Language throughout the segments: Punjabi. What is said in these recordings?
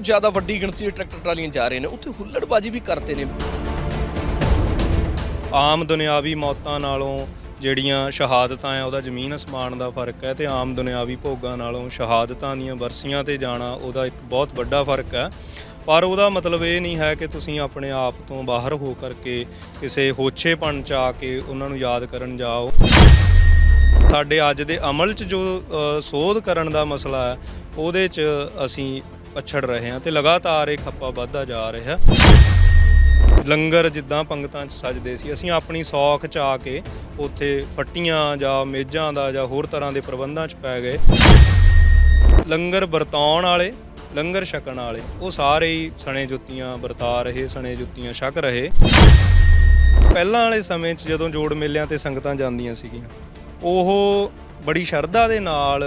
ਬਹੁਤ ਜ਼ਿਆਦਾ ਵੱਡੀ ਗਿਣਤੀ ਦੇ ਟਰੈਕਟਰ ਟਰਾਲੀਆਂ ਜਾ ਰਹੇ ਨੇ ਉੱਥੇ ਹੁੱਲੜਬਾਜੀ ਵੀ ਕਰਦੇ ਨੇ। ਆਮ ਦੁਨਿਆਵੀ ਮੌਤਾਂ ਨਾਲੋਂ ਜਿਹੜੀਆਂ ਸ਼ਹਾਦਤਾਂ ਆ ਉਹਦਾ ਜ਼ਮੀਨ ਅਸਮਾਨ ਦਾ ਫ਼ਰਕ ਹੈ ਤੇ ਆਮ ਦੁਨਿਆਵੀ ਭੋਗਾਂ ਨਾਲੋਂ ਸ਼ਹਾਦਤਾਂ ਦੀਆਂ ਵਰਸੀਆਂ ਤੇ ਜਾਣਾ ਉਹਦਾ ਇੱਕ ਬਹੁਤ ਵੱਡਾ ਫ਼ਰਕ ਹੈ। ਪਰ ਉਹਦਾ ਮਤਲਬ ਇਹ ਨਹੀਂ ਹੈ ਕਿ ਤੁਸੀਂ ਆਪਣੇ ਆਪ ਤੋਂ ਬਾਹਰ ਹੋ ਕਰਕੇ ਕਿਸੇ ਹੋਛੇਪਣ ਚ ਆ ਕੇ ਉਹਨਾਂ ਨੂੰ ਯਾਦ ਕਰਨ ਜਾਓ। ਸਾਡੇ ਅੱਜ ਦੇ ਅਮਲ 'ਚ ਜੋ ਅ, ਸੋਧ ਕਰਨ ਦਾ ਮਸਲਾ ਹੈ ਉਹਦੇ 'ਚ ਅਸੀਂ ਪਛੜ ਰਹੇ ਹਾਂ ਤੇ ਲਗਾਤਾਰ ਇਹ ਖੱਪਾ ਵੱਧਦਾ ਜਾ ਰਿਹਾ। ਲੰਗਰ ਜਿੱਦਾਂ ਪੰਗਤਾਂ 'ਚ ਸਜਦੇ ਸੀ, ਅਸੀਂ ਆਪਣੀ ਸੌਖ 'ਚ ਆ ਕੇ ਉੱਥੇ ਫੱਟੀਆਂ ਜਾਂ ਮੇਜ਼ਾਂ ਦਾ ਜਾਂ ਹੋਰ ਤਰ੍ਹਾਂ ਦੇ ਪ੍ਰਬੰਧਾਂ 'ਚ ਪੈ ਗਏ। ਲੰਗਰ ਵਰਤਾਉਣ ਵਾਲੇ, ਲੰਗਰ ਛਕਣ ਵਾਲੇ, ਉਹ ਸਾਰੇ ਹੀ ਸਣੇ ਜੁੱਤੀਆਂ ਵਰਤਾ ਰਹੇ, ਸਣੇ ਜੁੱਤੀਆਂ ਛਕ ਰਹੇ। ਪਹਿਲਾਂ ਵਾਲੇ ਸਮੇਂ 'ਚ ਜਦੋਂ ਜੋੜ ਮੇਲਿਆਂ ਤੇ ਸੰਗਤਾਂ ਜਾਂਦੀਆਂ ਸੀਗੀਆਂ, ਉਹ ਬੜੀ ਸ਼ਰਧਾ ਦੇ ਨਾਲ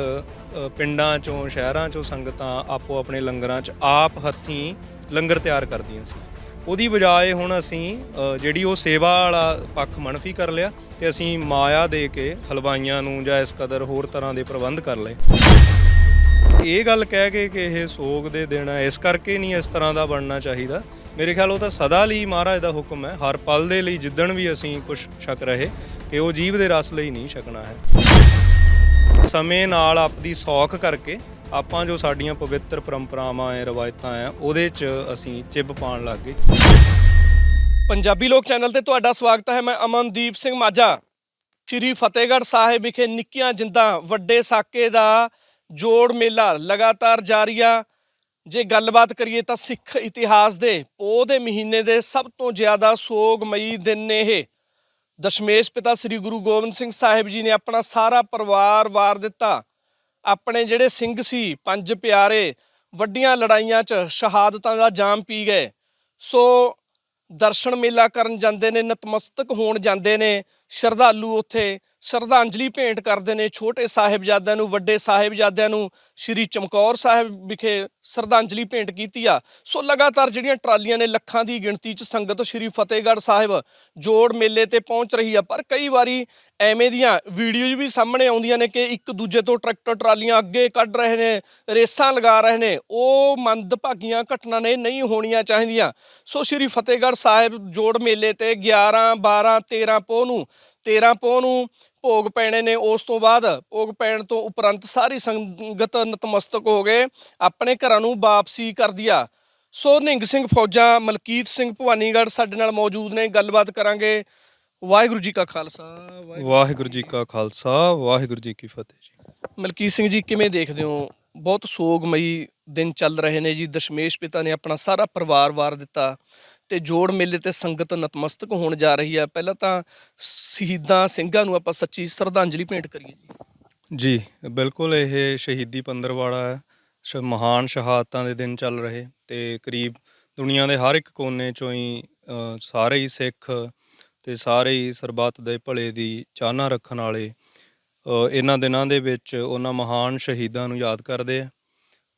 ਪਿੰਡਾਂ ਚੋਂ, ਸ਼ਹਿਰਾਂ ਚੋਂ ਸੰਗਤਾਂ ਆਪੋ ਆਪਣੇ ਲੰਗਰਾਂ 'ਚ ਆਪ ਹੱਥੀਂ ਲੰਗਰ ਤਿਆਰ ਕਰਦੀਆਂ ਸੀ। ਉਹਦੀ ਬਜਾਏ ਹੁਣ ਅਸੀਂ ਜਿਹੜੀ ਉਹ ਸੇਵਾ ਵਾਲਾ ਪੱਖ ਮਨਫੀ ਕਰ ਲਿਆ ਤੇ ਅਸੀਂ ਮਾਇਆ ਦੇ ਕੇ ਹਲਵਾਈਆਂ ਨੂੰ ਜਾਂ ਇਸ ਕਦਰ ਹੋਰ ਤਰ੍ਹਾਂ ਦੇ ਪ੍ਰਬੰਧ ਕਰ ਲਏ। ਇਹ ਗੱਲ ਕਹਿ ਕੇ ਕਿ ਇਹ ਸੋਗ ਦੇ ਦਿਨ ਹੈ ਇਸ ਕਰਕੇ ਨਹੀਂ ਇਸ ਤਰ੍ਹਾਂ ਦਾ ਬਣਨਾ ਚਾਹੀਦਾ। ਮੇਰੇ ਖਿਆਲ ਉਹ ਤਾਂ ਸਦਾ ਲਈ ਮਹਾਰਾਜ ਦਾ ਹੁਕਮ ਹੈ, ਹਰ ਪਲ ਦੇ ਲਈ ਜਿੱਦਣ ਵੀ ਅਸੀਂ ਕੁਝ ਛਕ ਰਹੇ, ਕਿ ਉਹ ਜੀਵ ਦੇ ਰਸ ਲਈ ਨਹੀਂ ਛਕਣਾ ਹੈ। ਸਮੇਂ ਨਾਲ ਆਪਦੀ ਸੌਖ ਕਰਕੇ ਆਪਾਂ ਜੋ ਸਾਡੀਆਂ ਪਵਿੱਤਰ ਪਰੰਪਰਾਵਾਂ ਐ, ਰਵਾਇਤਾਂ ਐ, ਉਹਦੇ 'ਚ ਅਸੀਂ ਚਿੱਬ ਪਾਉਣ ਲੱਗ ਗਏ। ਪੰਜਾਬੀ ਲੋਕ ਚੈਨਲ ਤੇ ਤੁਹਾਡਾ ਸਵਾਗਤ ਹੈ, ਮੈਂ ਅਮਨਦੀਪ ਸਿੰਘ ਮਾਝਾ। ਸ਼੍ਰੀ ਫਤਿਹਗੜ੍ਹ ਸਾਹਿਬ ਵਿਖੇ ਨਿੱਕੀਆਂ ਜਿੰਦਾਂ ਵੱਡੇ ਸਾਕੇ ਦਾ ਜੋੜ ਮੇਲਾ ਲਗਾਤਾਰ ਜਾਰੀ ਆ। ਜੇ ਗੱਲਬਾਤ ਕਰੀਏ ਤਾਂ ਸਿੱਖ ਇਤਿਹਾਸ ਦੇ ਪੋਹ ਦੇ ਮਹੀਨੇ ਦੇ ਸਭ ਤੋਂ ਜ਼ਿਆਦਾ ਸੋਗਮਈ ਦਿਨ ਨੇ ਇਹ। ਦਸ਼ਮੇਸ਼ ਪਿਤਾ ਸ੍ਰੀ ਗੁਰੂ ਗੋਬਿੰਦ ਸਿੰਘ ਸਾਹਿਬ ਜੀ ਨੇ ਆਪਣਾ ਸਾਰਾ ਪਰਿਵਾਰ ਵਾਰ ਦਿੱਤਾ। ਆਪਣੇ ਜਿਹੜੇ ਸਿੰਘ ਸੀ, ਪੰਜ ਪਿਆਰੇ, ਵੱਡੀਆਂ ਲੜਾਈਆਂ 'ਚ ਸ਼ਹਾਦਤਾਂ ਦਾ ਜਾਮ ਪੀ ਗਏ। ਸੋ ਦਰਸ਼ਨ ਮੇਲਾ ਕਰਨ ਜਾਂਦੇ ਨੇ, ਨਤਮਸਤਕ ਹੋਣ ਜਾਂਦੇ ਨੇ, ਸ਼ਰਧਾਲੂ ਉੱਥੇ ਸ਼ਰਧਾਂਜਲੀ ਭੇਂਟ ਕਰਦੇ ਨੇ ਛੋਟੇ ਸਾਹਿਬਜ਼ਾਦਿਆਂ ਨੂੰ, ਵੱਡੇ ਸਾਹਿਬਜ਼ਾਦਿਆਂ ਨੂੰ, ਸ਼੍ਰੀ ਚਮਕੌਰ ਸਾਹਿਬ ਵਿਖੇ ਸ਼ਰਧਾਂਜਲੀ ਭੇਂਟ ਕੀਤੀ ਆ। ਸੋ ਲਗਾਤਾਰ ਜਿਹੜੀਆਂ ਟਰਾਲੀਆਂ ਨੇ ਲੱਖਾਂ ਦੀ ਗਿਣਤੀ 'ਚ ਸੰਗਤ ਸ਼੍ਰੀ ਫਤਿਹਗੜ੍ਹ ਸਾਹਿਬ ਜੋੜ ਮੇਲੇ ਤੇ ਪਹੁੰਚ ਰਹੀ ਆ, ਪਰ ਕਈ ਵਾਰੀ ਐਵੇਂ ਦੀਆਂ ਵੀਡੀਓਜ਼ ਵੀ ਸਾਹਮਣੇ ਆਉਂਦੀਆਂ ਨੇ ਕਿ ਇੱਕ ਦੂਜੇ ਤੋਂ ਟਰੈਕਟਰ ਟਰਾਲੀਆਂ ਅੱਗੇ ਕੱਢ ਰਹੇ ਨੇ, ਰੇਸਾਂ ਲਗਾ ਰਹੇ ਨੇ, ਉਹ ਮੰਦਭਾਗੀਆਂ ਘਟਨਾ ਨੇ, ਨਹੀਂ ਹੋਣੀਆਂ ਚਾਹੀਦੀਆਂ। ਸੋ ਸ਼੍ਰੀ ਫਤਿਹਗੜ੍ਹ ਸਾਹਿਬ ਜੋੜ ਮੇਲੇ ਤੇ 11 12 13 ਪੋਹ ਨੂੰ 13 ਪੋਹ ਨੂੰ ਭੋਗ ਪੈਣੇ ਨੇ ਉਸ ਤੋਂ ਬਾਅਦ ਭੋਗ ਪੈਣ ਤੋਂ ਉਪਰੰਤ ਸਾਰੀ ਸੰਗਤ ਨਤਮਸਤਕ ਹੋ ਗਏ ਆਪਣੇ ਘਰਾਂ ਨੂੰ ਵਾਪਸੀ ਕਰਦੀ ਆ ਸੋ ਨਿੰਗ ਸਿੰਘ ਫੌਜਾਂ ਮਲਕੀਤ ਸਿੰਘ ਭਵਾਨੀਗੜ੍ਹ ਸਾਡੇ ਨਾਲ ਮੌਜੂਦ ਨੇ ਗੱਲਬਾਤ ਕਰਾਂਗੇ। ਵਾਹਿਗੁਰੂ ਜੀ ਕਾ ਖਾਲਸਾ ਵਾਹਿਗੁਰੂ ਜੀ ਕਾ ਖਾਲਸਾ ਵਾਹਿਗੁਰੂ ਜੀ ਕੀ ਫਤਿਹ ਜੀ। ਮਲਕੀਤ ਸਿੰਘ ਜੀ ਕਿਵੇਂ ਦੇਖਦੇ ਹੋ? ਬਹੁਤ ਸੋਗਮਈ ਦਿਨ ਚੱਲ ਰਹੇ ਨੇ ਜੀ। ਦਸ਼ਮੇਸ਼ ਪਿਤਾ ਨੇ ਆਪਣਾ ਸਾਰਾ ਪਰਿਵਾਰ ਵਾਰ ਦਿੱਤਾ। ਤੇ ਜੋੜ ਮੇਲੇ ਤੇ ਸੰਗਤ ਨਤਮਸਤਕ ਹੋਣ ਜਾ ਰਹੀ ਹੈ। ਪਹਿਲਾਂ ਤਾਂ ਸ਼ਹੀਦਾਂ ਸਿੰਘਾਂ ਨੂੰ ਆਪਾਂ ਸੱਚੀ ਸ਼ਰਧਾਂਜਲੀ ਭੇਂਟ ਕਰੀਏ ਜੀ। ਜੀ, ਬਿਲਕੁਲ ਇਹ ਸ਼ਹੀਦੀ ਪੰਦਰਵਾੜਾ ਹੈ। ਸ਼ ਮਹਾਨ ਸ਼ਹਾਦਤਾਂ ਦੇ ਦਿਨ ਚੱਲ ਰਹੇ ਤੇ ਕਰੀਬ ਦੁਨੀਆ ਦੇ ਹਰ ਇੱਕ ਕੋਨੇ ਚੋਂ ਹੀ ਸਾਰੇ ਹੀ ਸਿੱਖ ਤੇ ਸਾਰੇ ਹੀ ਸਰਬੱਤ ਦੇ ਭਲੇ ਦੀ ਚਾਹਨਾ ਰੱਖਣ ਵਾਲੇ ਇਹਨਾਂ ਦਿਨਾਂ ਦੇ ਵਿੱਚ ਉਹਨਾਂ ਮਹਾਨ ਸ਼ਹੀਦਾਂ ਨੂੰ ਯਾਦ ਕਰਦੇ ਆ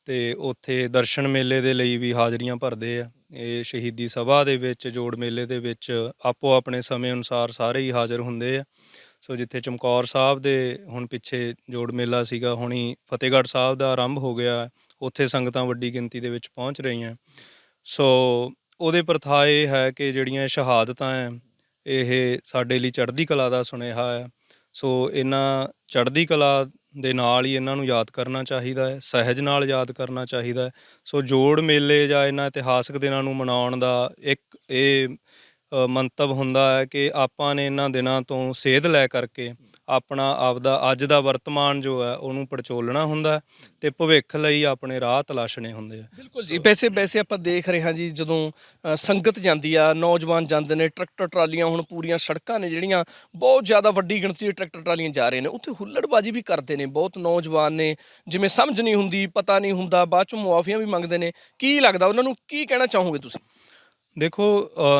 ਤੇ ਉੱਥੇ ਦਰਸ਼ਨ ਮੇਲੇ ਦੇ ਲਈ ਵੀ ਹਾਜ਼ਰੀਆਂ ਭਰਦੇ ਆ। ਇਹ ਸ਼ਹੀਦੀ ਸਭਾ ਦੇ ਵਿੱਚ, ਜੋੜ ਮੇਲੇ ਦੇ ਵਿੱਚ ਆਪੋ ਆਪਣੇ ਸਮੇਂ ਅਨੁਸਾਰ ਸਾਰੇ ਹੀ ਹਾਜ਼ਰ ਹੁੰਦੇ ਆ। ਸੋ ਜਿੱਥੇ ਚਮਕੌਰ ਸਾਹਿਬ ਦੇ ਹੁਣ ਪਿੱਛੇ ਜੋੜ ਮੇਲਾ ਸੀਗਾ, ਹੁਣੀ ਫਤਿਹਗੜ੍ਹ ਸਾਹਿਬ ਦਾ ਆਰੰਭ ਹੋ ਗਿਆ ਉੱਥੇ ਸੰਗਤਾਂ ਵੱਡੀ ਗਿਣਤੀ ਦੇ ਵਿੱਚ ਪਹੁੰਚ ਰਹੀਆਂ। ਸੋ ਉਹਦੇ ਪ੍ਰਥਾ ਇਹ ਹੈ ਕਿ ਜਿਹੜੀਆਂ ਸ਼ਹਾਦਤਾਂ ਹੈ, ਇਹ ਸਾਡੇ ਲਈ ਚੜ੍ਹਦੀ ਕਲਾ ਦਾ ਸੁਨੇਹਾ ਹੈ। ਸੋ ਇਹਨਾਂ ਚੜ੍ਹਦੀ ਕਲਾ ਦੇ ਨਾਲ ਹੀ ਇਹਨਾਂ ਨੂੰ ਯਾਦ ਕਰਨਾ ਚਾਹੀਦਾ ਹੈ, ਸਹਿਜ ਨਾਲ ਯਾਦ ਕਰਨਾ ਚਾਹੀਦਾ ਹੈ। ਸੋ ਜੋੜ ਮੇਲੇ ਜਾਂ ਇਹਨਾਂ ਇਤਿਹਾਸਕ ਦਿਨਾਂ ਨੂੰ ਮਨਾਉਣ ਦਾ ਇੱਕ ਇਹ ਮੰਤਵ ਹੁੰਦਾ ਹੈ ਕਿ ਆਪਾਂ ਨੇ ਇਹਨਾਂ ਦਿਨਾਂ ਤੋਂ ਸੇਧ ਲੈ ਕਰਕੇ ਆਪਣਾ ਆਪਦਾ ਅੱਜ ਦਾ ਵਰਤਮਾਨ ਜੋ ਹੈ, ਉਹਨੂੰ ਪੜਚੋਲਣਾ ਹੁੰਦਾ ਹੈ ਤੇ ਭਵਿੱਖ ਲਈ ਆਪਣੇ ਰਾਹ ਤਲਾਸ਼ਣੇ ਹੁੰਦੇ ਆ। ਬਿਲਕੁਲ ਜੀ, ਵੈਸੇ ਵੈਸੇ ਆਪਾਂ ਦੇਖ ਰਹੇ ਹਾਂ ਜੀ, ਜਦੋਂ ਸੰਗਤ ਜਾਂਦੀ ਆ, ਨੌਜਵਾਨ ਜਾਂਦੇ ਨੇ, ਟਰੈਕਟਰ ਟਰਾਲੀਆਂ ਹੁਣ ਪੂਰੀਆਂ ਸੜਕਾਂ ਨੇ ਜਿਹੜੀਆਂ, ਬਹੁਤ ਜ਼ਿਆਦਾ ਵੱਡੀ ਗਿਣਤੀ ਦੇ ਟਰੈਕਟਰ ਟਰਾਲੀਆਂ ਜਾ ਰਹੇ ਨੇ, ਉੱਥੇ ਹੁੱਲੜਬਾਜੀ ਵੀ ਕਰਦੇ ਨੇ, ਬਹੁਤ ਨੌਜਵਾਨ ਨੇ, ਜਿਵੇਂ ਸਮਝ ਨਹੀਂ ਹੁੰਦੀ, ਪਤਾ ਨਹੀਂ ਹੁੰਦਾ, ਬਾਅਦ ਚ ਮੁਆਫੀਆਂ ਵੀ ਮੰਗਦੇ ਨੇ, ਕੀ ਲੱਗਦਾ, ਉਹਨਾਂ ਨੂੰ ਕੀ ਕਹਿਣਾ ਚਾਹੋਗੇ ਤੁਸੀਂ? ਦੇਖੋ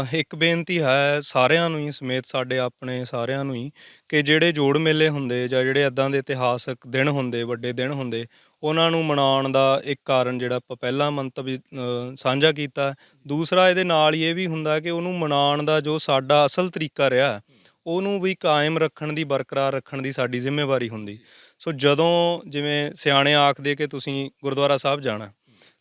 ਅ, ਇੱਕ ਬੇਨਤੀ ਹੈ ਸਾਰਿਆਂ ਨੂੰ ਹੀ ਸਮੇਤ ਸਾਡੇ ਆਪਣੇ ਸਾਰਿਆਂ ਨੂੰ ਹੀ ਕਿ ਜਿਹੜੇ ਜੋੜ ਮੇਲੇ ਹੁੰਦੇ ਜਾਂ ਜਿਹੜੇ ਇੱਦਾਂ ਦੇ ਇਤਿਹਾਸਕ ਦਿਨ ਹੁੰਦੇ ਵੱਡੇ ਦਿਨ ਹੁੰਦੇ ਉਹਨਾਂ ਨੂੰ ਮਨਾਉਣ ਦਾ ਇੱਕ ਕਾਰਨ ਜਿਹੜਾ ਆਪਾਂ ਪਹਿਲਾ ਮੰਤਵ ਅ, ਸਾਂਝਾ ਕੀਤਾ। ਦੂਸਰਾ ਇਹਦੇ ਨਾਲ ਹੀ ਇਹ ਵੀ ਹੁੰਦਾ ਕਿ ਉਹਨੂੰ ਮਨਾਉਣ ਦਾ ਜੋ ਸਾਡਾ ਅਸਲ ਤਰੀਕਾ ਰਿਹਾ ਉਹਨੂੰ ਵੀ ਕਾਇਮ ਰੱਖਣ ਦੀ ਬਰਕਰਾਰ ਰੱਖਣ ਦੀ ਸਾਡੀ ਜ਼ਿੰਮੇਵਾਰੀ ਹੁੰਦੀ। ਸੋ ਜਦੋਂ ਜਿਵੇਂ ਸਿਆਣੇ ਆਖਦੇ ਕਿ ਤੁਸੀਂ ਗੁਰਦੁਆਰਾ ਸਾਹਿਬ ਜਾਣਾ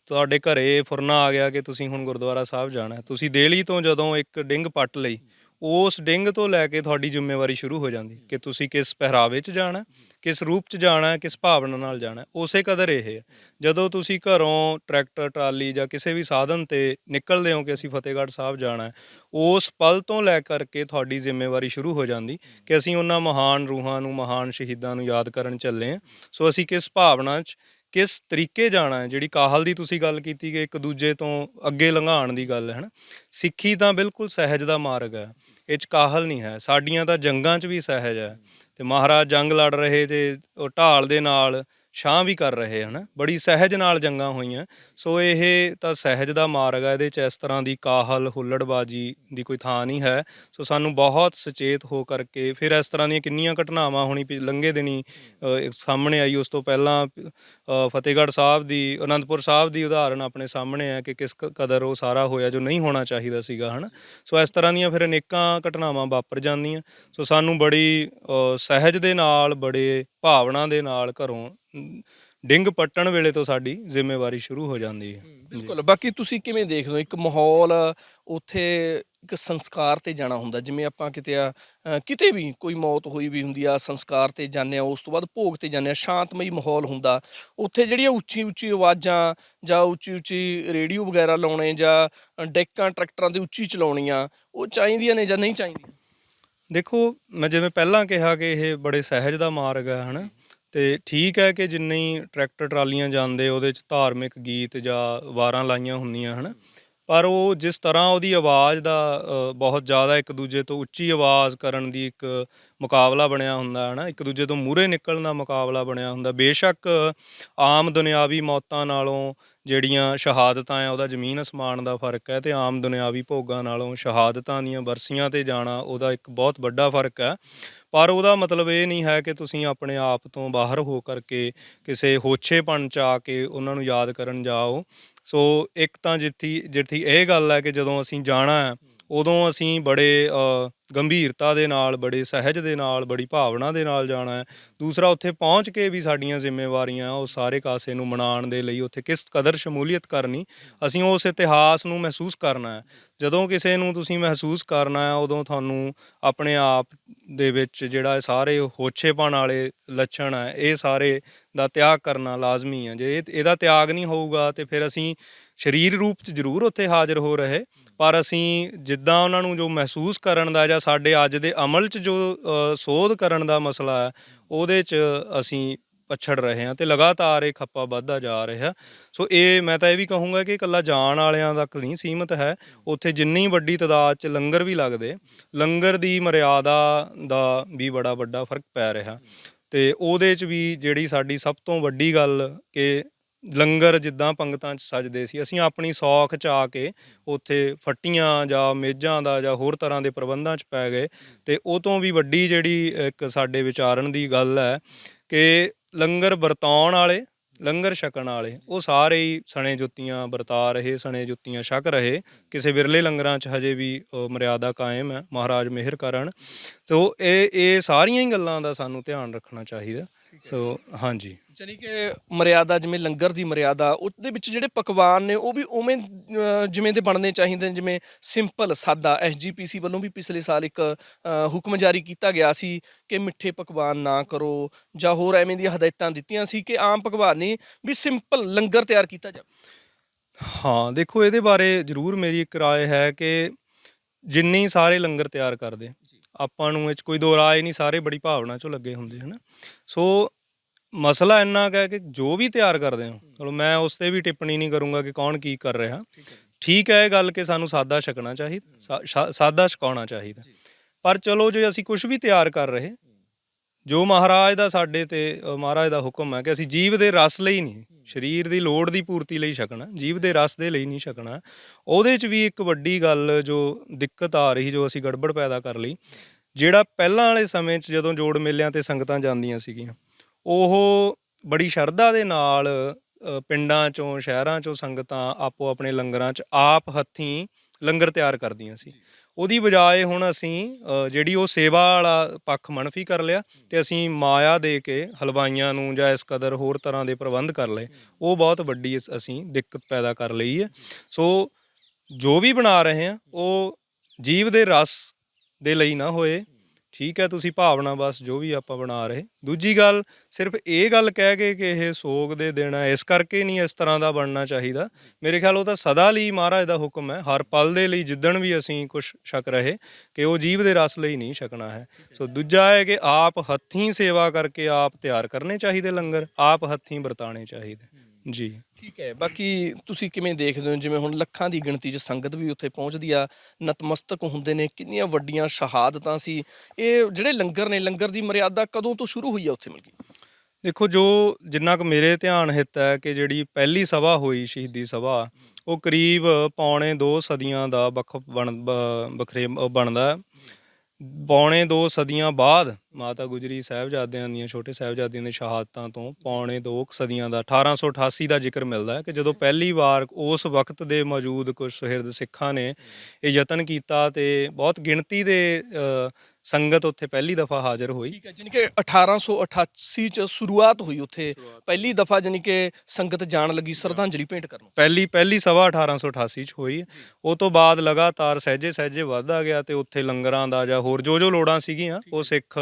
ਤੁਹਾਡੇ ਘਰੇ ਫੁਰਨਾ ਆ ਗਿਆ ਕਿ ਤੁਸੀਂ ਹੁਣ ਗੁਰਦੁਆਰਾ ਸਾਹਿਬ ਜਾਣਾ ਹੈ। ਤੁਸੀਂ ਦੇਲੀ ਤੋਂ ਜਦੋਂ ਇੱਕ ਡਿੰਗ ਪੱਟ ਲਈ ਉਸ ਡਿੰਗ ਤੋਂ ਲੈ ਕੇ ਤੁਹਾਡੀ ਜ਼ਿੰਮੇਵਾਰੀ ਸ਼ੁਰੂ ਹੋ ਜਾਂਦੀ ਕਿ ਤੁਸੀਂ ਕਿਸ ਪਹਿਰਾਵੇ 'ਚ ਜਾਣਾ ਹੈ, ਕਿਸ ਰੂਪ 'ਚ ਜਾਣਾ ਹੈ, ਕਿਸ ਭਾਵਨਾ ਨਾਲ ਜਾਣਾ ਹੈ। ਉਸੇ ਕਦਰ ਇਹ ਹੈ। ਜਦੋਂ ਤੁਸੀਂ ਘਰੋਂ ਟਰੈਕਟਰ ਟਰਾਲੀ ਜਾਂ ਕਿਸੇ ਵੀ ਸਾਧਨ ਤੇ ਨਿਕਲਦੇ ਹੋ ਕਿ ਅਸੀਂ ਫਤਿਹਗੜ੍ਹ ਸਾਹਿਬ ਜਾਣਾ ਹੈ ਉਸ ਪਲ ਤੋਂ ਲੈ ਕਰਕੇ ਤੁਹਾਡੀ ਜ਼ਿੰਮੇਵਾਰੀ ਸ਼ੁਰੂ ਹੋ ਜਾਂਦੀ ਕਿ ਅਸੀਂ ਉਹਨਾਂ ਮਹਾਨ ਰੂਹਾਂ ਨੂੰ ਮਹਾਨ ਸ਼ਹੀਦਾਂ ਨੂੰ ਯਾਦ ਕਰਨ ਚੱਲੇ ਹਾਂ। ਸੋ ਅਸੀਂ ਕਿਸ ਭਾਵਨਾ 'ਚ ਕਿਸ ਤਰੀਕੇ ਜਾਣਾ ਹੈ? ਜਿਹੜੀ ਕਾਹਲ ਦੀ ਤੁਸੀਂ ਗੱਲ ਕੀਤੀ ਕਿ ਇੱਕ ਦੂਜੇ ਤੋਂ ਅੱਗੇ ਲੰਘਾਉਣ ਦੀ ਗੱਲ ਹੈ ਨਾ ਸਿੱਖੀ ਤਾਂ ਬਿਲਕੁਲ ਸਹਿਜ ਦਾ ਮਾਰਗ ਹੈ। ਇਹ 'ਚ ਕਾਹਲ ਨਹੀਂ ਹੈ। ਸਾਡੀਆਂ ਤਾਂ ਜੰਗਾਂ 'ਚ ਵੀ ਸਹਿਜ ਹੈ। ਤੇ ਮਹਾਰਾਜ ਜੰਗ ਲੜ ਰਹੇ ਤੇ ਉਹ ਢਾਲ ਦੇ ਨਾਲ ਛਾਂ ਵੀ ਕਰ ਰਹੇ ਹਨ, ਬੜੀ ਸਹਿਜ ਨਾਲ ਜੰਗਾਂ ਹੋਈਆਂ। ਸੋ ਇਹ ਤਾਂ ਸਹਿਜ ਦਾ ਮਾਰਗ ਹੈ ਇਹਦੇ 'ਚ ਇਸ ਤਰ੍ਹਾਂ ਦੀ ਕਾਹਲ, ਹੁੱਲੜਬਾਜੀ ਦੀ ਕੋਈ ਥਾਂ ਨਹੀਂ ਹੈ। ਸੋ ਸਾਨੂੰ ਬਹੁਤ ਸੁਚੇਤ ਹੋ ਕਰਕੇ ਫਿਰ ਇਸ ਤਰ੍ਹਾਂ ਦੀਆਂ ਕਿੰਨੀਆਂ ਘਟਨਾਵਾਂ ਹੋਣੀ ਪਿ- ਦਿਨੀ ਸਾਹਮਣੇ ਆਈ, ਉਸ ਤੋਂ ਪਹਿਲਾਂ ਫਤਿਹਗੜ੍ਹ ਸਾਹਿਬ ਦੀ, ਅਨੰਦਪੁਰ ਸਾਹਿਬ ਦੀ ਉਦਾਹਰਣ ਆਪਣੇ ਸਾਹਮਣੇ ਹੈ ਕਿ ਕਿਸ ਕ- ਕਦਰ ਉਹ ਸਾਰਾ ਹੋਇਆ ਜੋ ਨਹੀਂ ਹੋਣਾ ਚਾਹੀਦਾ ਸੀਗਾ, ਹਨ? ਸੋ ਇਸ ਤਰ੍ਹਾਂ ਦੀਆਂ ਫਿਰ ਅਨੇਕਾਂ ਘਟਨਾਵਾਂ ਵਾਪਰ ਜਾਂਦੀਆਂ। ਸੋ ਸਾਨੂੰ ਬੜੀ ਸਹਿਜ ਦੇ ਨਾਲ, ਬੜੇ ਭਾਵਨਾ ਦੇ ਨਾਲ ਘਰੋਂ ਡਿੰਗ ਪੱਟਣ ਵੇਲੇ ਤੋਂ ਸਾਡੀ ਜ਼ਿੰਮੇਵਾਰੀ ਸ਼ੁਰੂ ਹੋ ਜਾਂਦੀ ਹੈ। ਬਿਲਕੁਲ। ਬਾਕੀ ਤੁਸੀਂ ਕਿਵੇਂ ਦੇਖਦੇ ਹੋ? ਇੱਕ ਮਾਹੌਲ ਉੱਥੇ ਇੱਕ ਸੰਸਕਾਰ ਤੇ ਜਾਣਾ ਹੁੰਦਾ। ਜਿਵੇਂ ਆਪਾਂ ਕਿਤੇ ਆ ਕਿਤੇ ਵੀ ਕੋਈ ਮੌਤ ਹੋਈ ਵੀ ਹੁੰਦੀ ਆ ਸੰਸਕਾਰ ਤੇ ਜਾਂਦੇ ਆ ਉਸ ਤੋਂ ਬਾਅਦ ਭੋਗ ਤੇ ਜਾਂਦੇ ਆ ਸ਼ਾਂਤਮਈ ਮਾਹੌਲ ਹੁੰਦਾ। ਉੱਥੇ ਜਿਹੜੀਆਂ ਉੱਚੀ ਉੱਚੀ ਆਵਾਜ਼ਾਂ ਜਾਂ ਉੱਚੀ ਉੱਚੀ ਰੇਡੀਓ ਵਗੈਰਾ ਲਾਉਣੇ ਜਾਂ ਡੈਕਾਂ ਟਰੈਕਟਰਾਂ ਦੇ ਉੱਚੀ ਚਲਾਉਣੀਆਂ ਉਹ ਚਾਹੀਦੀਆਂ ਨੇ ਜਾਂ ਨਹੀਂ ਚਾਹੀਦੀਆਂ? ਦੇਖੋ ਮੈਂ ਜਿਵੇਂ ਪਹਿਲਾਂ ਕਿਹਾ ਕਿ ਇਹ ਬੜੇ ਸਹਿਜ ਦਾ ਮਾਰਗ ਹੈ ਹਨਾ? ਤੇ ਠੀਕ ਹੈ ਕਿ ਜਿੰਨੇ ਹੀ ਟਰੈਕਟਰ ਟਰਾਲੀਆਂ ਜਾਂਦੇ, ਉਹਦੇ ਚ ਧਾਰਮਿਕ ਗੀਤ ਜਾਂ ਵਾਰਾਂ ਲਾਈਆਂ ਹੁੰਦੀਆਂ, ਹਨਾ? ਪਰ ਉਹ ਜਿਸ ਤਰ੍ਹਾਂ ਉਹਦੀ ਆਵਾਜ਼ ਦਾ ਬਹੁਤ ਜ਼ਿਆਦਾ ਇੱਕ ਦੂਜੇ ਤੋਂ ਉੱਚੀ ਆਵਾਜ਼ ਕਰਨ ਦੀ ਇੱਕ ਮੁਕਾਬਲਾ ਬਣਿਆ ਹੁੰਦਾ ਹੈ ਨਾ ਇੱਕ ਦੂਜੇ ਤੋਂ ਮੂਹਰੇ ਨਿਕਲਣ ਦਾ ਮੁਕਾਬਲਾ ਬਣਿਆ ਹੁੰਦਾ। ਬੇਸ਼ੱਕ ਆਮ ਦੁਨਿਆਵੀ ਮੌਤਾਂ ਨਾਲੋਂ ਜਿਹੜੀਆਂ ਸ਼ਹਾਦਤਾਂ ਆ, ਉਹਦਾ ਜ਼ਮੀਨ ਅਸਮਾਨ ਦਾ ਫ਼ਰਕ ਹੈ ਤੇ ਆਮ ਦੁਨਿਆਵੀ ਭੋਗਾਂ ਨਾਲੋਂ ਸ਼ਹਾਦਤਾਂ ਦੀਆਂ ਬਰਸੀਆਂ ਤੇ ਜਾਣਾ ਉਹਦਾ ਇੱਕ ਬਹੁਤ ਵੱਡਾ ਫ਼ਰਕ ਹੈ। ਪਰ ਉਹਦਾ ਮਤਲਬ ਇਹ ਨਹੀਂ ਹੈ ਕਿ ਤੁਸੀਂ ਆਪਣੇ ਆਪ ਤੋਂ ਬਾਹਰ ਹੋ ਕਰਕੇ ਕਿਸੇ ਹੋਛੇਪਣ ਚ ਆ ਕੇ ਉਹਨਾਂ ਨੂੰ ਯਾਦ ਕਰਨ ਜਾਓ। ਸੋ ਇੱਕ ਤਾਂ ਜਿੱਥੀ ਜਿੱਥੀ ਇਹ ਗੱਲ ਹੈ ਕਿ ਜਦੋਂ ਅਸੀਂ ਜਾਣਾ ਹੈ, ਉਦੋਂ ਅਸੀਂ ਬੜੇ ਗੰਭੀਰਤਾ ਦੇ ਨਾਲ, ਬੜੇ ਸਹਿਜ ਦੇ ਨਾਲ, ਬੜੀ ਭਾਵਨਾ ਦੇ ਨਾਲ ਜਾਣਾ ਹੈ। ਦੂਸਰਾ, ਉੱਥੇ ਪਹੁੰਚ ਕੇ ਵੀ ਸਾਡੀਆਂ ਜ਼ਿੰਮੇਵਾਰੀਆਂ ਉਹ ਸਾਰੇ ਕਾਸੇ ਨੂੰ ਮਨਾਉਣ ਦੇ ਲਈ ਉੱਥੇ ਕਿਸ ਕਦਰ ਸ਼ਮੂਲੀਅਤ ਕਰਨੀ, ਅਸੀਂ ਉਸ ਇਤਿਹਾਸ ਨੂੰ ਮਹਿਸੂਸ ਕਰਨਾ ਹੈ। ਜਦੋਂ ਕਿਸੇ ਨੂੰ ਤੁਸੀਂ ਮਹਿਸੂਸ ਕਰਨਾ ਹੈ ਉਦੋਂ ਤੁਹਾਨੂੰ ਆਪਣੇ ਆਪ ਦੇ ਵਿੱਚ ਜਿਹੜਾ ਇਹ ਸਾਰੇ ਹੋਛੇਪਣ ਵਾਲੇ ਲੱਛਣ ਹੈ ਇਹ ਸਾਰੇ ਦਾ ਤਿਆਗ ਕਰਨਾ ਲਾਜ਼ਮੀ ਹੈ। ਜੇ ਇਹ- ਇਹਦਾ ਤਿਆਗ ਨਹੀਂ ਹੋਊਗਾ ਤੇ ਫਿਰ ਅਸੀਂ ਸਰੀਰ ਰੂਪ 'ਚ ਜ਼ਰੂਰ ਉੱਥੇ ਹਾਜ਼ਰ ਹੋ ਰਹੇ ਪਰ ਅਸੀਂ ਜਿੱਦਾਂ ਉਹਨਾਂ ਨੂੰ ਜੋ ਮਹਿਸੂਸ ਕਰਨ ਦਾ ਜਾਂ ਸਾਡੇ ਅੱਜ ਦੇ ਅਮਲ 'ਚ ਜੋ ਅ, ਸੋਧ ਕਰਨ ਦਾ ਮਸਲਾ ਹੈ ਉਹਦੇ 'ਚ ਅਸੀਂ ਪਛੜ ਰਹੇ ਹਾਂ ਤੇ ਲਗਾਤਾਰ ਇਹ ਖੱਪਾ ਵੱਧਦਾ ਜਾ ਰਿਹਾ। ਸੋ ਇਹ ਮੈਂ ਤਾਂ ਇਹ ਵੀ ਕਹੂੰਗਾ ਕਿ ਇਕੱਲਾ ਜਾਣ ਵਾਲਿਆਂ ਤੱਕ ਨਹੀਂ ਸੀਮਤ ਹੈ। ਉੱਥੇ ਜਿੰਨੀ ਵੱਡੀ ਤਾਦਾਦ 'ਚ ਲੰਗਰ ਵੀ ਲੱਗਦੇ, ਲੰਗਰ ਦੀ ਮਰਿਆਦਾ ਦਾ ਵੀ ਬੜਾ ਵੱਡਾ ਫ਼ਰਕ ਪੈ ਰਿਹਾ। ਤੇ ਉਹਦੇ 'ਚ ਵੀ ਜਿਹੜੀ ਸਾਡੀ ਸਭ ਤੋਂ ਵੱਡੀ ਗੱਲ ਕਿ ਲੰਗਰ ਜਿੱਦਾਂ ਪੰਗਤਾਂ 'ਚ ਸਜਦੇ ਸੀ, ਅਸੀਂ ਆਪਣੀ ਸੌਖ 'ਚ ਆ ਕੇ ਉੱਥੇ ਫੱਟੀਆਂ ਜਾਂ ਮੇਜ਼ਾਂ ਦਾ ਜਾਂ ਹੋਰ ਤਰ੍ਹਾਂ ਦੇ ਪ੍ਰਬੰਧਾਂ 'ਚ ਪੈ ਗਏ। ਤੇ ਉਹ ਤੋਂ ਵੀ ਵੱਡੀ ਜਿਹੜੀ ਇੱਕ ਸਾਡੇ ਵਿਚਾਰਨ ਦੀ ਗੱਲ ਹੈ ਕਿ ਲੰਗਰ ਵਰਤਾਉਣ ਵਾਲੇ ਲੰਗਰ ਛਕਣ ਵਾਲੇ ਉਹ ਸਾਰੇ ਹੀ ਸਣੇ ਜੁੱਤੀਆਂ ਵਰਤਾ ਰਹੇ ਸਣੇ ਜੁੱਤੀਆਂ ਛਕ ਰਹੇ। ਕਿਸੇ ਵਿਰਲੇ ਲੰਗਰਾਂ 'ਚ ਹਜੇ ਵੀ ਮਰਿਆਦਾ ਕਾਇਮ ਹੈ ਮਹਾਰਾਜ ਮਿਹਰ ਕਰਨ। ਸੋ ਇਹ ਇਹ ਸਾਰੀਆਂ ਹੀ ਗੱਲਾਂ ਦਾ ਸਾਨੂੰ ਧਿਆਨ ਰੱਖਣਾ ਚਾਹੀਦਾ। ਸੋ ਹਾਂਜੀ। ਜਾਣੀ ਕਿ ਮਰਿਆਦਾ ਜਿਵੇਂ ਲੰਗਰ ਦੀ ਮਰਿਆਦਾ ਉਹਦੇ ਵਿੱਚ ਜਿਹੜੇ ਪਕਵਾਨ ਨੇ ਉਹ ਵੀ ਉਵੇਂ ਜਿਵੇਂ ਦੇ ਬਣਨੇ ਚਾਹੀਦੇ ਨੇ ਜਿਵੇਂ ਸਿੰਪਲ ਸਾਦਾ ਐਸਜੀਪੀਸੀ ਵੱਲੋਂ ਵੀ ਪਿਛਲੇ ਸਾਲ ਇੱਕ ਹੁਕਮ ਜਾਰੀ ਕੀਤਾ ਗਿਆ ਸੀ ਕਿ ਮਿੱਠੇ ਪਕਵਾਨ ਨਾ ਕਰੋ ਜਾਂ ਹੋਰ ਐਵੇਂ ਦੀਆਂ ਹਦਾਇਤਾਂ ਦਿੱਤੀਆਂ ਸੀ ਕਿ ਆਮ ਪਕਵਾਨ ਨਹੀਂ ਵੀ ਸਿੰਪਲ ਲੰਗਰ ਤਿਆਰ ਕੀਤਾ ਜਾਵੇ। ਹਾਂ ਦੇਖੋ ਇਹਦੇ ਬਾਰੇ ਜ਼ਰੂਰ ਮੇਰੀ ਇੱਕ ਰਾਏ ਹੈ ਕਿ ਜਿੰਨੀ ਸਾਰੇ ਲੰਗਰ ਤਿਆਰ ਕਰਦੇ ਆਪਾਂ ਨੂੰ ਇਹ 'ਚ ਕੋਈ ਦੋ ਰਾਏ ਨਹੀਂ ਸਾਰੇ ਬੜੀ ਭਾਵਨਾ 'ਚੋਂ ਲੱਗੇ ਹੁੰਦੇ ਹਨ? ਸੋ ਮਸਲਾ ਇੰਨਾ ਹੈ ਕਿ ਜੋ ਵੀ ਤਿਆਰ ਕਰਦੇ ਹੋ ਚਲੋ ਮੈਂ ਉਸ ਤੇ ਵੀ ਟਿੱਪਣੀ ਨਹੀਂ ਕਰੂੰਗਾ ਕਿ ਕੌਣ ਕੀ ਕਰ ਰਿਹਾ। ਠੀਕ ਹੈ। ਇਹ ਗੱਲ ਕਿ ਸਾਨੂੰ ਸਾਦਾ ਛਕਣਾ ਚਾਹੀਦਾ ਸਾਦਾ ਛਕਾਉਣਾ ਚਾਹੀਦਾ। ਪਰ ਚਲੋ ਜੇ ਅਸੀਂ ਕੁਝ ਵੀ ਤਿਆਰ ਕਰ ਰਹੇ ਜੋ ਮਹਾਰਾਜ ਦਾ ਸਾਡੇ ਤੇ ਮਹਾਰਾਜ ਦਾ ਹੁਕਮ ਹੈ ਕਿ ਅਸੀਂ ਜੀਵ ਦੇ ਰਸ ਲਈ ਨਹੀਂ ਸਰੀਰ ਦੀ ਲੋੜ ਦੀ ਪੂਰਤੀ ਲਈ ਛਕਣਾ ਜੀਵ ਦੇ ਰਸ ਦੇ ਲਈ ਨਹੀਂ ਛਕਣਾ ਉਹਦੇ 'ਚ ਵੀ ਇੱਕ ਵੱਡੀ ਗੱਲ ਜੋ ਦਿੱਕਤ ਆ ਰਹੀ ਜੋ ਅਸੀਂ ਗੜਬੜ ਪੈਦਾ ਕਰ ਲਈ ਜਿਹੜਾ ਪਹਿਲਾਂ ਵਾਲੇ ਸਮੇਂ 'ਚ ਜਦੋਂ ਜੋੜ ਮੇਲਿਆਂ ਤੇ ਸੰਗਤਾਂ ਜਾਂਦੀਆਂ ਸੀਗੀਆਂ ਉਹ ਬੜੀ ਸ਼ਰਧਾ ਦੇ ਨਾਲ ਪਿੰਡਾਂ 'ਚੋਂ ਸ਼ਹਿਰਾਂ 'ਚੋਂ ਸੰਗਤਾਂ ਆਪੋ ਆਪਣੇ ਲੰਗਰਾਂ 'ਚ ਆਪ ਹੱਥੀਂ ਲੰਗਰ ਤਿਆਰ ਕਰਦੀਆਂ ਸੀ। ਉਹਦੀ ਬਜਾਏ ਹੁਣ ਅਸੀਂ ਜਿਹੜੀ ਉਹ ਸੇਵਾ ਵਾਲਾ ਪੱਖ ਮਨਫੀ ਕਰ ਲਿਆ ਤੇ ਅਸੀਂ ਮਾਇਆ ਦੇ ਕੇ ਹਲਵਾਈਆਂ ਨੂੰ ਜਾਂ ਇਸ ਕਦਰ ਹੋਰ ਤਰ੍ਹਾਂ ਦੇ ਪ੍ਰਬੰਧ ਕਰ ਲਏ। ਉਹ ਬਹੁਤ ਵੱਡੀ ਅਸੀਂ ਦਿੱਕਤ ਪੈਦਾ ਕਰ ਲਈ ਹੈ। ਸੋ ਜੋ ਵੀ ਬਣਾ ਰਹੇ ਆ ਉਹ ਜੀਵ ਦੇ ਰਸ ਦੇ ਲਈ ਨਾ ਹੋਏ। ਠੀਕ ਹੈ, ਤੁਸੀਂ ਭਾਵਨਾ ਬਸ ਜੋ ਵੀ ਆਪਾਂ ਬਣਾ ਰਹੇ। ਦੂਜੀ ਗੱਲ, ਸਿਰਫ ਇਹ ਗੱਲ ਕਹਿ ਕੇ ਕਿ ਇਹ ਸੋਗ ਦੇ ਦਿਨ ਹੈ ਇਸ ਕਰਕੇ ਨਹੀਂ ਇਸ ਤਰ੍ਹਾਂ ਦਾ ਬਣਨਾ ਚਾਹੀਦਾ। ਮੇਰੇ ਖਿਆਲ ਉਹ ਤਾਂ ਸਦਾ ਲਈ ਮਹਾਰਾਜ ਦਾ ਹੁਕਮ ਹੈ, ਹਰ ਪਲ ਦੇ ਲਈ ਜਿੱਦਣ ਵੀ ਅਸੀਂ ਕੁਝ ਛਕ ਰਹੇ, ਕਿ ਉਹ ਜੀਵ ਦੇ ਰਸ ਲਈ ਨਹੀਂ ਛਕਣਾ ਹੈ। ਸੋ ਦੂਜਾ ਹੈ ਕਿ ਆਪ ਹੱਥੀਂ ਸੇਵਾ ਕਰਕੇ ਆਪ ਤਿਆਰ ਕਰਨੇ ਚਾਹੀਦੇ ਲੰਗਰ, ਆਪ ਹੱਥੀਂ ਵਰਤਾਣੇ ਚਾਹੀਦੇ। ਜੀ। ਠੀਕ ਹੈ ਬਾਕੀ ਤੁਸੀਂ ਕਿਵੇਂ ਦੇਖਦੇ ਹੋ? ਜਿਵੇਂ ਹੁਣ ਲੱਖਾਂ ਦੀ ਗਿਣਤੀ 'ਚ ਸੰਗਤ ਵੀ ਉੱਥੇ ਪਹੁੰਚਦੀ ਆ ਨਤਮਸਤਕ ਹੁੰਦੇ ਨੇ ਕਿੰਨੀਆਂ ਵੱਡੀਆਂ ਸ਼ਹਾਦਤਾਂ ਸੀ। ਇਹ ਜਿਹੜੇ ਲੰਗਰ ਨੇ ਲੰਗਰ ਦੀ ਮਰਿਆਦਾ ਕਦੋਂ ਤੋਂ ਸ਼ੁਰੂ ਹੋਈ ਆ ਉੱਥੇ ਮਿਲਕੀ ਦੇਖੋ ਜੋ ਜਿੰਨਾ ਕੁ ਮੇਰੇ ਧਿਆਨ ਹਿੱਤ ਹੈ ਕਿ ਜਿਹੜੀ ਪਹਿਲੀ ਸਭਾ ਹੋਈ ਸ਼ਹੀਦੀ ਸਭਾ ਉਹ ਕਰੀਬ ਪੌਣੇ 2 ਸਦੀਆਂ ਦਾ ਵੱਖ ਬਣ ਬ- ਵੱਖਰੇ ਅ, ਬਣਦਾ ਹੈ। ਪੌਣੇ 2 ਸਦੀਆਂ ਬਾਅਦ ਮਾਤਾ ਗੁਜਰੀ ਸਾਹਿਬਜ਼ਾਦਿਆਂ ਦੀਆਂ, ਛੋਟੇ ਸਾਹਿਬਜ਼ਾਦਿਆਂ ਦੀਆਂ ਸ਼ਹਾਦਤਾਂ ਤੋਂ ਪੌਣੇ 2 ਸਦੀਆਂ ਦਾ 1888 ਦਾ ਜ਼ਿਕਰ ਮਿਲਦਾ ਹੈ ਕਿ ਜਦੋਂ ਪਹਿਲੀ ਵਾਰ ਉਸ ਵਕਤ ਦੇ ਮੌਜੂਦ ਕੁਝ ਸੁਹਿਰਦ ਸਿੱਖਾਂ ਨੇ ਇਹ ਯਤਨ ਕੀਤਾ ਤੇ ਬਹੁਤ ਗਿਣਤੀ ਦੇ ਸੰਗਤ ਉੱਥੇ ਪਹਿਲੀ ਦਫਾ ਹਾਜ਼ਰ ਹੋਈ। ਠੀਕ ਹੈ ਜਾਨੀ ਕਿ 1888 ਚ ਸ਼ੁਰੂਆਤ ਹੋਈ ਉੱਥੇ। ਪਹਿਲੀ ਦਫਾ ਜਾਨੀ ਕਿ ਸੰਗਤ ਜਾਣ ਲੱਗੀ ਸ਼ਰਧਾਂਜਲੀ ਭੇਂਟ ਕਰਨ। ਪਹਿਲੀ ਪਹਿਲੀ ਸਭਾ 1888 ਚ ਹੋਈ। ਉਹ ਤੋਂ ਬਾਅਦ ਲਗਾਤਾਰ ਸਹਿਜੇ ਸਹਿਜੇ ਵੱਧਦਾ ਗਿਆ ਤੇ ਉੱਥੇ ਲੰਗਰਾਂ ਦਾ ਜਾਂ ਹੋਰ ਜੋ ਜੋ ਲੋੜਾਂ ਸੀਗੀਆਂ ਉਹ ਸਿੱਖ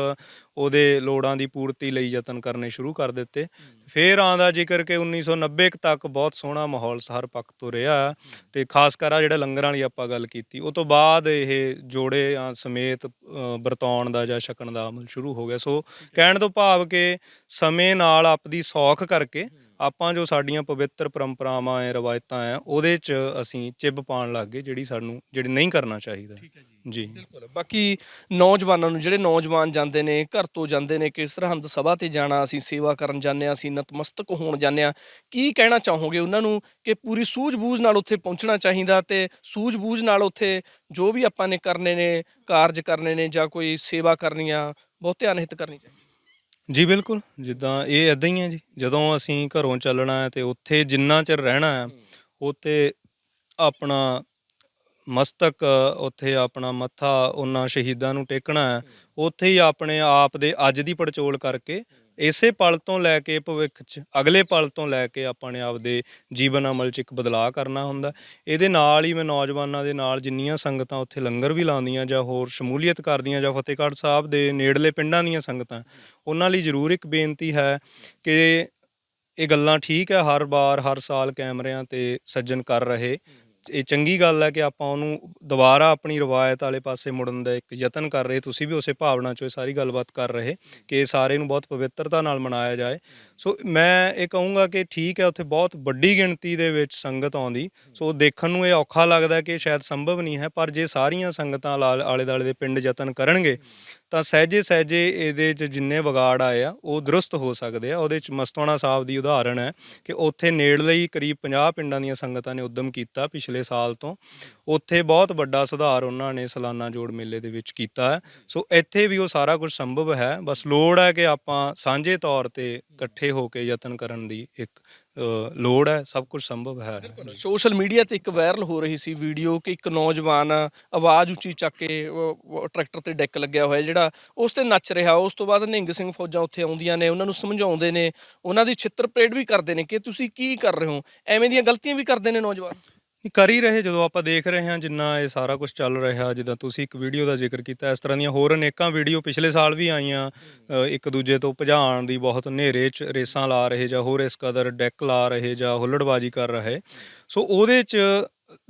ਉਹਦੇ ਲੋੜਾਂ ਦੀ ਪੂਰਤੀ ਲਈ ਯਤਨ ਕਰਨੇ ਸ਼ੁਰੂ ਕਰ ਦਿੱਤੇ। ਫੇਰ ਆਂਦਾ ਜ਼ਿਕਰ ਕਿ 1990 ਕੁ ਤੱਕ ਬਹੁਤ ਸੋਹਣਾ ਮਾਹੌਲ ਹਰ ਪੱਖ ਤੋਂ ਰਿਹਾ ਤੇ ਖਾਸ ਕਰ ਆ ਜਿਹੜਾ ਲੰਗਰਾਂ ਵਾਲੀ ਆਪਾਂ ਗੱਲ ਕੀਤੀ, ਉਹ ਤੋਂ ਬਾਅਦ ਇਹ ਜੋੜੇ ਆ ਸਮੇਤ ਵਰਤਾਉਣ ਦਾ ਜਾਂ ਛਕਣ ਦਾ ਅਮਲ ਸ਼ੁਰੂ ਹੋ ਗਿਆ। ਸੋ ਕਹਿਣ ਤੋਂ ਭਾਵ ਕਿ ਸਮੇਂ ਨਾਲ ਆਪਦੀ ਸੌਖ ਕਰਕੇ ਆਪਾਂ ਜੋ ਸਾਡੀਆਂ ਪਵਿੱਤਰ ਪਰੰਪਰਾਵਾਂ ਐ, ਰਵਾਇਤਾਂ ਐ, ਉਹਦੇ 'ਚ ਅਸੀਂ ਚਿੱਬ ਪਾਉਣ ਲੱਗ ਗਏ, ਜਿਹੜੀ ਸਾਨੂੰ, ਜਿਹੜੀ ਨਹੀਂ ਕਰਨਾ ਚਾਹੀਦਾ। ਜੀ। ਬਿਲਕੁਲ। ਬਾਕੀ ਨੌਜਵਾਨਾਂ ਨੂੰ ਜਿਹੜੇ ਨੌਜਵਾਨ ਜਾਂਦੇ ਨੇ ਘਰ ਤੋਂ ਜਾਂਦੇ ਨੇ ਕਿ ਸਰਹੰਦ ਸਭਾ ਤੇ ਜਾਣਾ ਅਸੀਂ ਸੇਵਾ ਕਰਨ ਜਾਂਦੇ ਆ ਅਸੀਂ ਨਤਮਸਤਕ ਹੋਣ ਜਾਂਦੇ ਆ ਕੀ ਕਹਿਣਾ ਚਾਹੋਗੇ ਉਹਨਾਂ ਨੂੰ ਕਿ ਪੂਰੀ ਸੂਝ-ਬੂਝ ਨਾਲ ਉੱਥੇ ਪਹੁੰਚਣਾ ਚਾਹੀਦਾ ਤੇ ਸੂਝ-ਬੂਝ ਨਾਲ ਉੱਥੇ ਜੋ ਵੀ ਆਪਾਂ ਨੇ ਕਰਨੇ ਨੇ ਕਾਰਜ ਕਰਨੇ ਨੇ ਜਾਂ ਕੋਈ ਸੇਵਾ ਕਰਨੀ ਆ ਬਹੁਤ ਧਿਆਨ ਹਿੱਤ ਕਰਨੀ ਚਾਹੀਦੀ। ਜੀ ਬਿਲਕੁਲ। ਜਿੱਦਾਂ ਇਹ ਇਦਾਂ ਹੀ ਹੈ ਜੀ। ਜਦੋਂ ਅਸੀਂ ਘਰੋਂ ਚੱਲਣਾ ਹੈ ਤੇ ਉੱਥੇ ਜਿੰਨਾ ਚਿਰ ਰਹਿਣਾ ਹੈ। ਉੱਥੇ ਆਪਣਾ ਮਸਤਕ ਉੱਥੇ ਆਪਣਾ ਮੱਥਾ ਉਹਨਾਂ ਸ਼ਹੀਦਾਂ ਨੂੰ ਟੇਕਣਾ ਹੈ। ਉੱਥੇ ਹੀ ਆਪਣੇ ਆਪ ਦੇ ਅੱਜ ਦੀ ਪੜਚੋਲ ਕਰਕੇ ਇਸੇ ਪਲ ਤੋਂ ਲੈ ਕੇ ਭਵਿੱਖ 'ਚ ਅਗਲੇ ਪਲ ਤੋਂ ਲੈ ਕੇ ਆਪਣੇ ਆਪ ਦੇ ਜੀਵਨ ਅਮਲ 'ਚ ਇੱਕ ਬਦਲਾਅ ਕਰਨਾ ਹੁੰਦਾ। ਇਹਦੇ ਨਾਲ ਹੀ ਮੈਂ ਨੌਜਵਾਨਾਂ ਦੇ ਨਾਲ ਜਿੰਨੀਆਂ ਸੰਗਤਾਂ ਉੱਥੇ ਲੰਗਰ ਵੀ ਲਾਉਂਦੀਆਂ ਜਾਂ ਹੋਰ ਸ਼ਮੂਲੀਅਤ ਕਰਦੀਆਂ ਜਾਂ ਫਤਿਹਗੜ੍ਹ ਸਾਹਿਬ ਦੇ ਨੇੜਲੇ ਪਿੰਡਾਂ ਦੀਆਂ ਸੰਗਤਾਂ ਉਹਨਾਂ ਲਈ ਜ਼ਰੂਰ ਇੱਕ ਬੇਨਤੀ ਹੈ ਕਿ ਇਹ ਗੱਲਾਂ ਠੀਕ ਹੈ ਹਰ ਵਾਰ ਹਰ ਸਾਲ ਕੈਮਰਿਆਂ ਤੇ ਸੱਜਣ ਕਰ ਰਹੇ। ਇਹ ਚੰਗੀ ਗੱਲ ਹੈ ਕਿ ਆਪਾਂ ਉਹਨੂੰ ਦੁਬਾਰਾ ਆਪਣੀ ਰਵਾਇਤ ਵਾਲੇ ਪਾਸੇ ਮੁੜਨ ਦਾ ਇੱਕ ਯਤਨ ਕਰ ਰਹੇ, ਤੁਸੀਂ ਵੀ ਉਸੇ ਭਾਵਨਾ 'ਚੋਂ ਇਹ ਸਾਰੀ ਗੱਲਬਾਤ ਕਰ ਰਹੇ ਕਿ ਇਹ ਸਾਰੇ ਨੂੰ ਬਹੁਤ ਪਵਿੱਤਰਤਾ ਨਾਲ ਮਨਾਇਆ ਜਾਏ। ਸੋ ਮੈਂ ਇਹ ਕਹੂੰਗਾ ਕਿ ਠੀਕ ਹੈ, ਉੱਥੇ ਬਹੁਤ ਵੱਡੀ ਗਿਣਤੀ ਦੇ ਵਿੱਚ ਸੰਗਤ ਆਉਂਦੀ। ਸੋ ਦੇਖਣ ਨੂੰ ਇਹ ਔਖਾ ਲੱਗਦਾ ਕਿ ਸ਼ਾਇਦ ਸੰਭਵ ਨਹੀਂ ਹੈ, ਪਰ ਜੇ ਸਾਰੀਆਂ ਸੰਗਤਾਂ ਲਾਲ- ਆਲੇ ਦਾਲੇ ਦੇ ਪਿੰਡ ਯਤਨ ਕਰਨਗੇ ਤਾਂ ਸਹਿਜੇ ਸਹਿਜੇ ਇਹਦੇ 'ਚ ਜਿੰਨੇ ਵਿਗਾੜ ਆਏ ਆ, ਉਹ ਦਰੁਸਤ ਹੋ ਸਕਦੇ ਆ। ਉਹਦੇ 'ਚ ਮਸਤੋਣਾ ਸਾਹਿਬ ਦੀ ਉਦਾਹਰਣ ਹੈ ਕਿ ਉੱਥੇ ਨੇੜਲੇ ਹੀ ਕਰੀਬ 50 ਪਿੰਡਾਂ ਦੀਆਂ ਸੰਗਤਾਂ ਨੇ ਉਦਮ ਕੀਤਾ ਪਿਛਲੇ ਸਾਲ ਤੋਂ। ਉੱਥੇ ਬਹੁਤ ਵੱਡਾ ਸੁਧਾਰ ਉਹਨਾਂ ਨੇ ਸਾਲਾਨਾ ਜੋੜ ਮੇਲੇ ਦੇ ਵਿੱਚ ਕੀਤਾ ਹੈ। ਸੋ ਇੱਥੇ ਵੀ ਉਹ ਸਾਰਾ ਕੁਝ ਸੰਭਵ ਹੈ। ਬਸ ਲੋੜ ਹੈ ਕਿ ਆਪਾਂ ਸਾਂਝੇ ਤੌਰ ਤੇ ਇਕੱਠੇ ਹੋ ਕੇ ਯਤਨ ਕਰਨ ਦੀ ਇੱਕ ਲੋੜ ਹੈ, ਸਭ ਕੁਝ ਸੰਭਵ ਹੈ। ਸੋਸ਼ਲ ਮੀਡੀਆ ਤੇ ਇੱਕ ਵਾਇਰਲ ਹੋ ਰਹੀ ਸੀ ਵੀਡੀਓ ਕਿ ਇੱਕ ਨੌਜਵਾਨ ਆਵਾਜ਼ ਉੱਚੀ ਚੱਕ ਕੇ ਟਰੈਕਟਰ ਤੇ ਡੈਕ ਲੱਗਿਆ ਹੋਇਆ ਜਿਹੜਾ ਉਸ ਤੇ ਨੱਚ ਰਿਹਾ। ਉਸ ਤੋਂ ਬਾਅਦ ਨਿੰਗ ਸਿੰਘ ਫੌਜਾਂ ਉੱਥੇ ਆਉਂਦੀਆਂ ਨੇ, ਉਹਨਾਂ ਨੂੰ ਸਮਝਾਉਂਦੇ ਨੇ, ਉਹਨਾਂ ਦੀ ਛਿੱਤਰ ਪਰੇਡ ਵੀ ਕਰਦੇ ਨੇ ਕਿ ਤੁਸੀਂ ਕੀ ਕਰ ਰਹੇ ਹੋ? ਐਵੇਂ ਦੀਆਂ ਗਲਤੀਆਂ ਵੀ ਕਰਦੇ ਨੇ ਨੌਜਵਾਨ? ਇਹ ਕਰ ਹੀ ਰਹੇ ਜਦੋਂ ਆਪਾਂ ਦੇਖ ਰਹੇ ਹਾਂ ਜਿੰਨਾ ਇਹ ਸਾਰਾ ਕੁਝ ਚੱਲ ਰਿਹਾ ਜਿੱਦਾਂ ਤੁਸੀਂ ਇੱਕ ਵੀਡੀਓ ਦਾ ਜ਼ਿਕਰ ਕੀਤਾ ਇਸ ਤਰ੍ਹਾਂ ਦੀਆਂ ਹੋਰ ਅਨੇਕਾਂ ਵੀਡੀਓ ਪਿਛਲੇ ਸਾਲ ਵੀ ਆਈਆਂ ਅ, ਇੱਕ ਦੂਜੇ ਤੋਂ ਭਜਾਣ ਦੀ ਬਹੁਤ ਹਨੇਰੇ 'ਚ ਰੇਸਾਂ ਲਾ ਰਹੇ ਜਾਂ ਹੋਰ ਇਸ ਕਦਰ ਡੈਕ ਲਾ ਰਹੇ ਜਾਂ ਹੁੱਲੜਬਾਜੀ ਕਰ ਰਹੇ। ਸੋ ਉਹਦੇ 'ਚ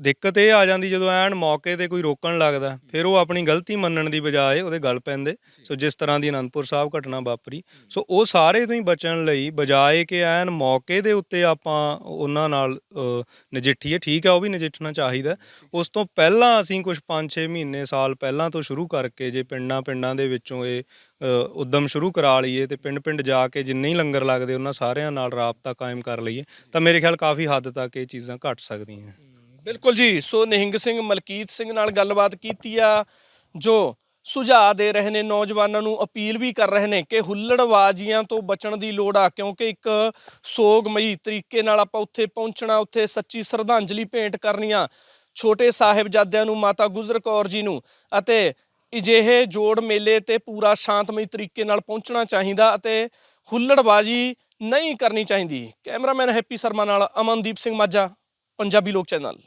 ਦਿੱਕਤ ਇਹ ਆ ਜਾਂਦੀ ਜਦੋਂ ਐਨ ਮੌਕੇ ਤੇ ਕੋਈ ਰੋਕਣ ਲੱਗਦਾ ਫਿਰ ਉਹ ਆਪਣੀ ਗਲਤੀ ਮੰਨਣ ਦੀ ਬਜਾਏ ਉਹਦੇ ਗੱਲ ਪੈਂਦੇ। ਸੋ ਜਿਸ ਤਰ੍ਹਾਂ ਦੀ ਅਨੰਦਪੁਰ ਸਾਹਿਬ ਘਟਨਾ ਵਾਪਰੀ। ਸੋ ਉਹ ਸਾਰੇ ਤੋਂ ਹੀ ਬਚਣ ਲਈ ਬਜਾਏ ਕਿ ਐਨ ਮੌਕੇ ਦੇ ਉੱਤੇ ਆਪਾਂ ਉਹਨਾਂ ਨਾਲ ਨਜਿੱਠੀਏ ਠੀਕ ਹੈ ਉਹ ਵੀ ਨਜਿੱਠਣਾ ਚਾਹੀਦਾ। ਉਸ ਤੋਂ ਪਹਿਲਾਂ ਅਸੀਂ ਕੁਝ 5-6 ਮਹੀਨੇ ਸਾਲ ਪਹਿਲਾਂ ਤੋਂ ਸ਼ੁਰੂ ਕਰਕੇ ਜੇ ਪਿੰਡਾਂ ਪਿੰਡਾਂ ਦੇ ਵਿੱਚੋਂ ਇਹ ਉਦਮ ਸ਼ੁਰੂ ਕਰਾ ਲਈਏ ਤੇ ਪਿੰਡ ਪਿੰਡ ਜਾ ਕੇ ਜਿੰਨੇ ਹੀ ਲੰਗਰ ਲੱਗਦੇ ਉਹਨਾਂ ਸਾਰਿਆਂ ਨਾਲ ਰਾਬਤਾ ਕਾਇਮ ਕਰ ਲਈਏ ਤਾਂ ਮੇਰੇ ਖਿਆਲ ਕਾਫੀ ਹੱਦ ਤੱਕ ਇਹ ਚੀਜ਼ਾਂ ਘਟ ਸਕਦੀਆਂ। ਬਿਲਕੁਲ ਜੀ, ਸੋ ਨਿਹੰਗ ਸਿੰਘ ਮਲਕੀਤ ਸਿੰਘ ਨਾਲ ਗੱਲਬਾਤ ਕੀਤੀ ਆ, ਜੋ ਸੁਝਾਅ ਦੇ ਰਹੇ ਨੇ, ਨੌਜਵਾਨਾਂ ਨੂੰ ਅਪੀਲ ਵੀ ਕਰ ਰਹੇ ਨੇ ਕਿ ਹੁੱਲੜਬਾਜ਼ੀਆਂ ਤੋਂ ਬਚਣ ਦੀ ਲੋੜ ਆ, ਕਿਉਂਕਿ ਇੱਕ ਸੋਗਮਈ ਤਰੀਕੇ ਨਾਲ ਆਪਾਂ ਉੱਥੇ ਪਹੁੰਚਣਾ, ਉੱਥੇ ਸੱਚੀ ਸ਼ਰਧਾਂਜਲੀ ਭੇਂਟ ਕਰਨੀਆਂ ਛੋਟੇ ਸਾਹਿਬਜ਼ਾਦਿਆਂ ਨੂੰ, ਮਾਤਾ ਗੁਜਰ ਕੌਰ ਜੀ ਨੂੰ ਅਤੇ ਅਜਿਹੇ ਜੋੜ ਮੇਲੇ ਤੇ ਪੂਰਾ ਸ਼ਾਂਤਮਈ ਤਰੀਕੇ ਨਾਲ ਪਹੁੰਚਣਾ ਚਾਹੀਦਾ ਅਤੇ ਹੁੱਲੜਬਾਜੀ ਨਹੀਂ ਕਰਨੀ ਚਾਹੀਦੀ। ਕੈਮਰਾਮੈਨ ਹੈਪੀ ਸ਼ਰਮਾ ਨਾਲ ਅਮਨਦੀਪ ਸਿੰਘ ਮਾਝਾ, ਪੰਜਾਬੀ ਲੋਕ ਚੈਨਲ।